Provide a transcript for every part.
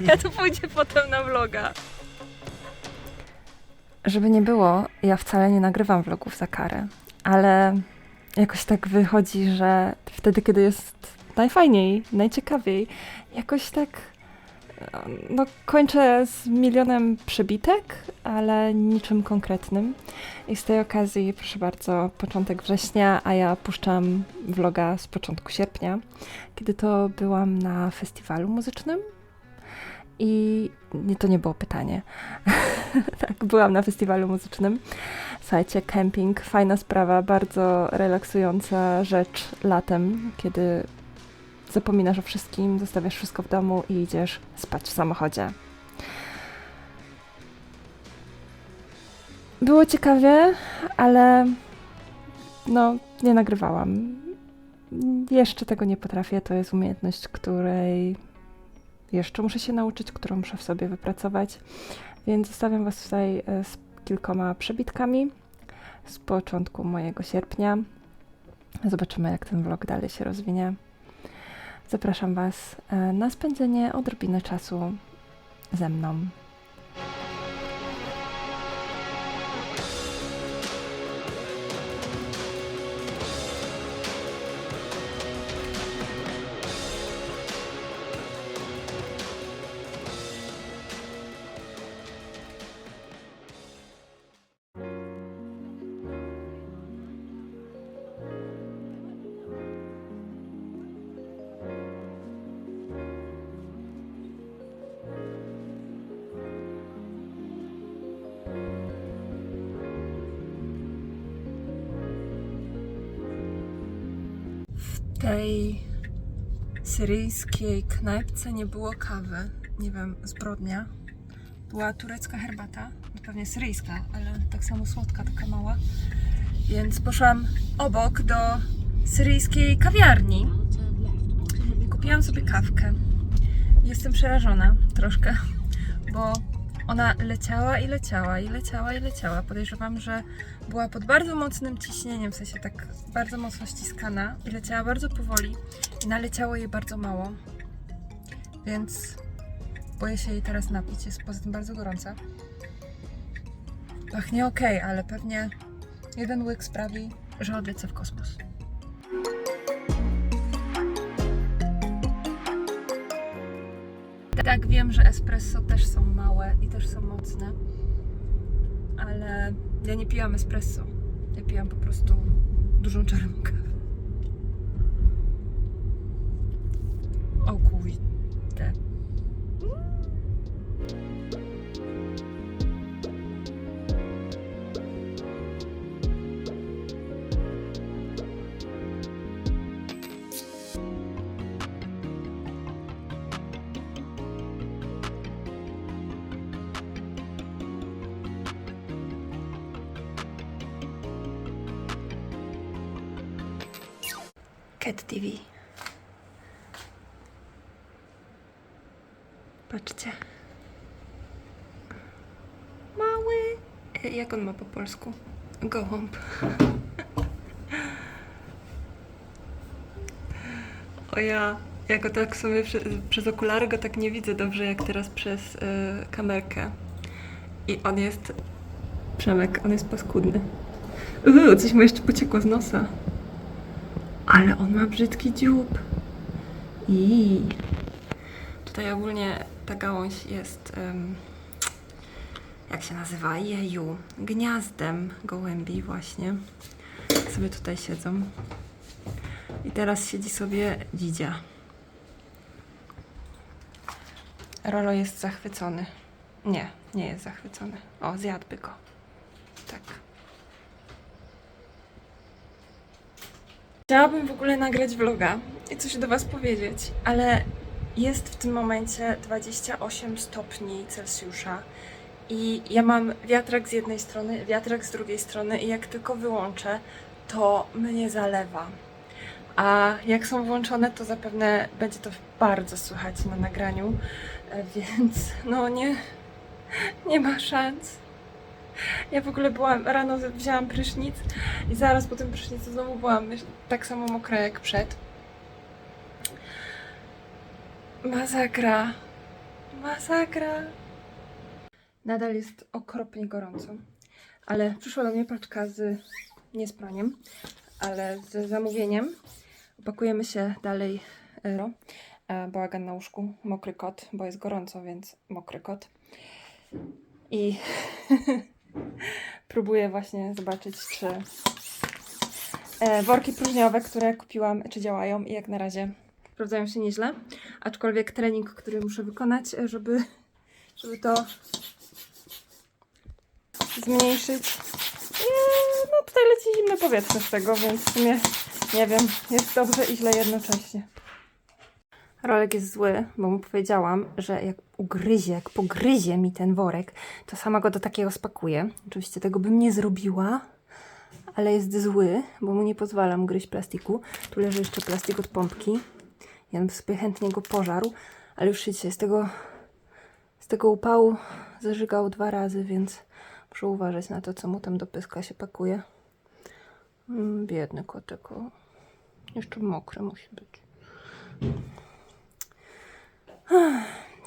Ja to pójdzie potem na vloga. Żeby nie było, ja wcale nie nagrywam vlogów za karę, ale jakoś tak wychodzi, że wtedy, kiedy jest najfajniej, najciekawiej, jakoś tak no, kończę z milionem przebitek, ale niczym konkretnym. I z tej okazji, proszę bardzo, początek września, a ja puszczam vloga z początku sierpnia, kiedy to byłam na festiwalu muzycznym. I nie, to nie było pytanie. tak, byłam na festiwalu muzycznym. Słuchajcie, camping, fajna sprawa, bardzo relaksująca rzecz latem, kiedy zapominasz o wszystkim, zostawiasz wszystko w domu i idziesz spać w samochodzie. Było ciekawie, ale no, nie nagrywałam. Jeszcze tego nie potrafię. To jest umiejętność, której jeszcze muszę się nauczyć, którą muszę w sobie wypracować. Więc zostawiam Was tutaj e, z kilkoma przebitkami z początku mojego sierpnia. Zobaczymy, jak ten vlog dalej się rozwinie. Zapraszam Was e, na spędzenie odrobiny czasu ze mną. Tej syryjskiej knajpce nie było kawy. Nie wiem, zbrodnia. Była turecka herbata, no pewnie syryjska, ale tak samo słodka, taka mała. Więc poszłam obok do syryjskiej kawiarni. Kupiłam sobie kawkę. Jestem przerażona troszkę, bo ona leciała i leciała, i leciała, i leciała. Podejrzewam, że była pod bardzo mocnym ciśnieniem, w sensie tak bardzo mocno ściskana i leciała bardzo powoli i naleciało jej bardzo mało. Więc boję się jej teraz napić, jest poza tym bardzo gorąca. Pachnie ok, ale pewnie jeden łyk sprawi, że odlecę w kosmos. Tak, wiem, że espresso też są małe i też są mocne, ale ja nie piłam espresso. Ja piłam po prostu dużą czarną kawę. O kurde. Cat TV. Patrzcie. Mały. E, Jak on ma po polsku? Gołąb. O ja, jako tak sobie prze, przez okulary go tak nie widzę dobrze jak teraz przez y, kamerkę. I on jest... Przemek, on jest paskudny. Uuu, coś mu jeszcze pociekło z nosa. Ale on ma brzydki dziób. I tutaj ogólnie ta gałąź jest. em, jak się nazywa? Jeju. Gniazdem gołębi, właśnie. Sobie tutaj siedzą. I teraz siedzi sobie dzidzia. Rolo jest zachwycony. Nie, nie jest zachwycony. O, zjadłby go. Tak. Chciałabym w ogóle nagrać vloga i coś do Was powiedzieć, ale jest w tym momencie 28 stopni Celsjusza i ja mam wiatrak z jednej strony, wiatrak z drugiej strony i jak tylko wyłączę, to mnie zalewa. A jak są włączone, to zapewne będzie to bardzo słychać na nagraniu, e, więc no nie, nie ma szans. Ja w ogóle byłam, rano wzięłam prysznic i zaraz po tym prysznicu znowu byłam tak samo mokra jak przed. Masakra. Masakra. Nadal jest okropnie gorąco, ale przyszła do mnie paczka z, nie z praniem, ale z zamówieniem. Opakujemy się dalej. e, e, Bałagan na łóżku, mokry kot, bo jest gorąco, więc mokry kot. I próbuję właśnie zobaczyć, czy e, worki próżniowe, które kupiłam, czy działają i jak na razie sprawdzają się nieźle. Aczkolwiek trening, który muszę wykonać, e, żeby, żeby to zmniejszyć. Nie, no tutaj leci zimne powietrze z tego, więc w sumie nie wiem, jest dobrze i źle jednocześnie. Rolek jest zły, bo mu powiedziałam, że jak ugryzie, jak pogryzie mi ten worek, to sama go do takiego spakuję. Oczywiście tego bym nie zrobiła, ale jest zły, bo mu nie pozwalam gryźć plastiku. Tu leży jeszcze plastik od pompki. Ja bym sobie chętnie go pożarł, ale już się dzisiaj z tego, z tego upału zażygał dwa razy, więc muszę uważać na to, co mu tam do pyska się pakuje. Mm, Biedny kotek. Jeszcze mokry musi być.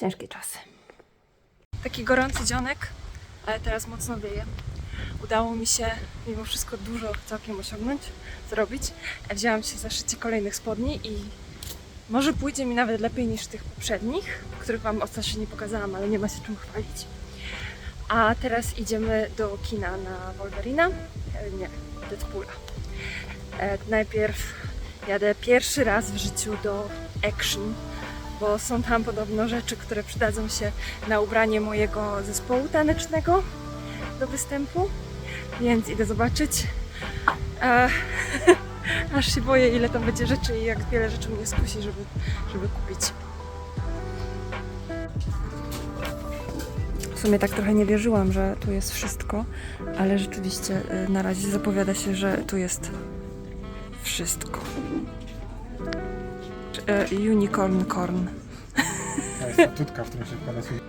Ciężkie czasy. Taki gorący dzionek, ale teraz mocno wieje. Udało mi się mimo wszystko dużo całkiem osiągnąć, zrobić. Wzięłam się za szycie kolejnych spodni i może pójdzie mi nawet lepiej niż tych poprzednich, których Wam ostatnio nie pokazałam, ale nie ma się czym chwalić. A teraz idziemy do kina na Wolverina. E, Nie, Deadpoola. E, najpierw jadę pierwszy raz w życiu do Action, bo są tam podobno rzeczy, które przydadzą się na ubranie mojego zespołu tanecznego do występu, więc idę zobaczyć. Aż się boję, ile tam będzie rzeczy i jak wiele rzeczy mnie skusi, żeby, żeby kupić. W sumie tak trochę nie wierzyłam, że tu jest wszystko, ale rzeczywiście y, na razie zapowiada się, że tu jest wszystko. E, Unicorn corn. To jest tutka, w którą się wkłada swój...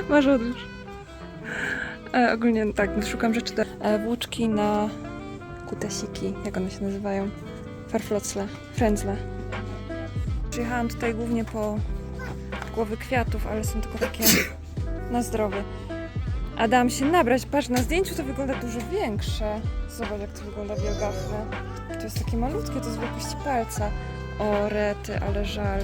Masz odłóż. E, ogólnie tak, szukam rzeczy do... E, włóczki na kutasiki, jak one się nazywają? Farflocle, frędzle. Przyjechałam tutaj głównie po głowy kwiatów, ale są tylko takie na zdrowie. A dałam się nabrać, patrz, na zdjęciu to wygląda dużo większe. Zobacz, jak to wygląda wielgachne. To jest takie malutkie, to jest wielkości palca. O, rety, ale żal.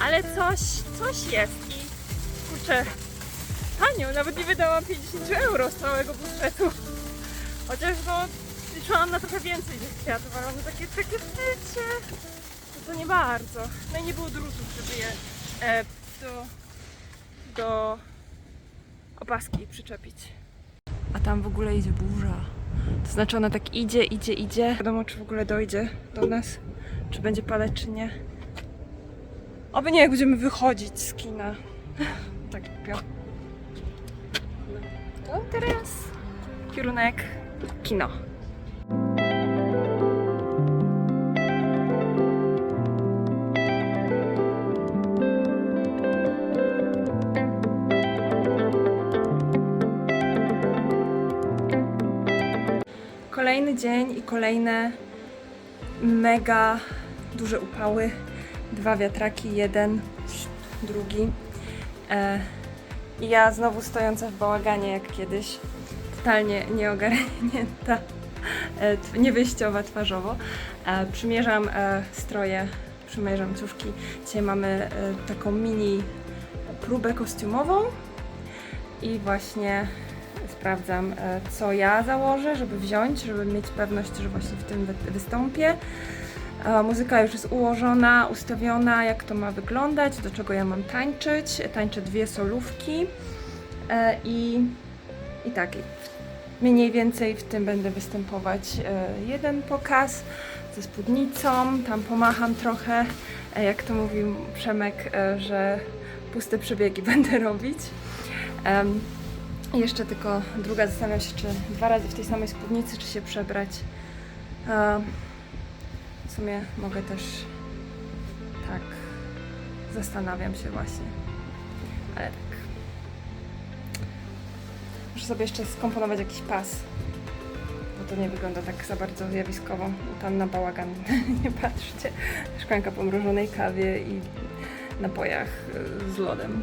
Ale coś, coś jest i kurczę, tanio, nawet nie wydałam 50 euro z całego budżetu. Chociaż no, liczyłam na trochę więcej tych kwiatów, ale one takie, takie wiecie, to, to nie bardzo. No i nie było drutów, żeby je e, do, do opaski przyczepić. A tam w ogóle idzie burza. To znaczy ona tak idzie, idzie, idzie. Nie wiadomo, czy w ogóle dojdzie do nas czy będzie padać, czy nie. Oby nie, jak będziemy wychodzić z kina. Tak głupio. No teraz kierunek kino. Kolejny dzień i kolejne mega duże upały. Dwa wiatraki, jeden, drugi. E, ja znowu stojąca w bałaganie jak kiedyś, totalnie nieogarnięta, e, niewyjściowa twarzowo. E, przymierzam e, stroje, przymierzam ciuszki. Dzisiaj mamy e, taką mini próbę kostiumową i właśnie sprawdzam, e, co ja założę, żeby wziąć, żeby mieć pewność, że właśnie w tym wy- wystąpię. Muzyka już jest ułożona, ustawiona, jak to ma wyglądać, do czego ja mam tańczyć. Tańczę dwie solówki e, i, i tak, mniej więcej w tym będę występować. E, Jeden pokaz ze spódnicą, tam pomacham trochę, e, jak to mówił Przemek, że puste przebiegi będę robić. Jeszcze tylko druga, zastanawiam się, czy dwa razy w tej samej spódnicy, czy się przebrać. Sumie mogę też tak, zastanawiam się właśnie. Ale tak. Muszę sobie jeszcze skomponować jakiś pas, bo to nie wygląda tak za bardzo zjawiskowo. Tam na bałagan nie patrzcie. Szklanka po mrożonej kawie i napojach z lodem.